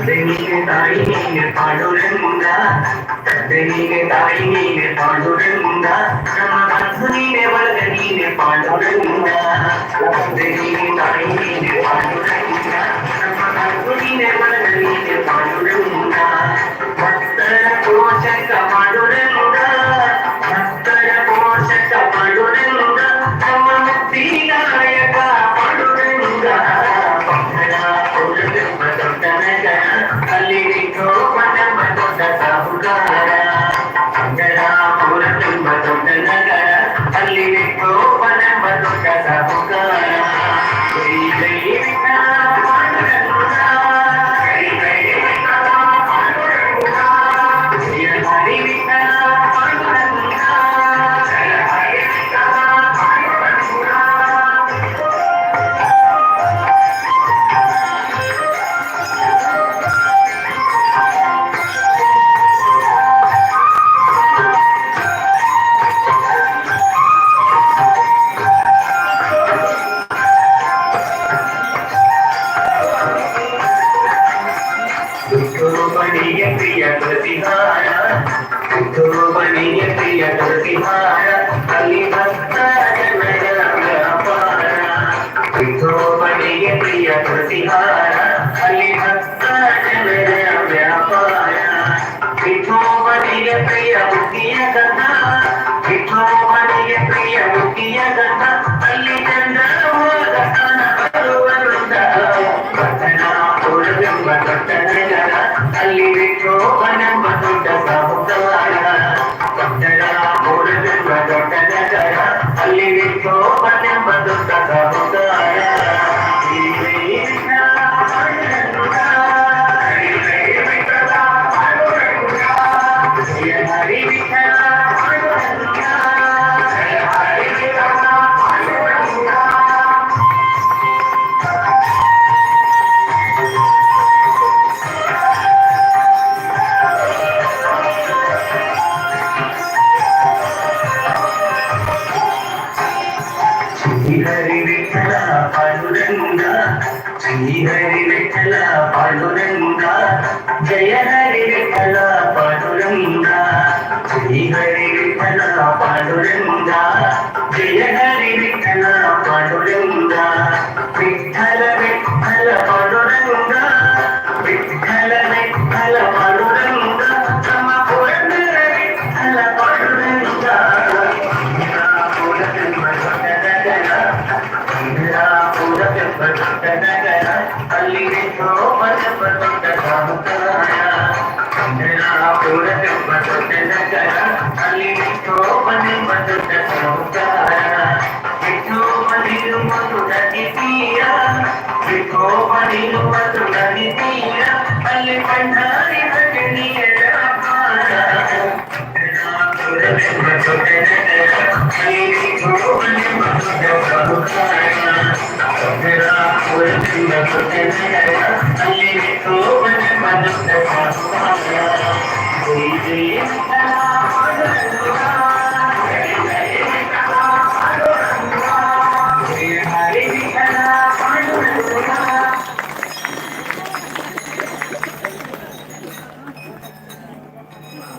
தந்தையிலே தாயிலே பாடுடன் உண்டா தந்தையிலே தாயிலே பாடுடன் உண்டா நம்ம கண்சுனிலே வளர்ந்த நீனே பாடுடன் உண்டா தந்தையிலே தாயிலே பாடுடன் ప్రియ ప్రతిహార తుమణి ప్రియ ప్రతిహార ಅಲ್ಲಿ ವಿಕ್ಷೋಭನ శ్రీహరి విఠల పాడురంగా శ్రీహరి విఠల పాడురంగా జయ హరి విఠోపణిలు మధురని తీర అల్లి పండ Thank you.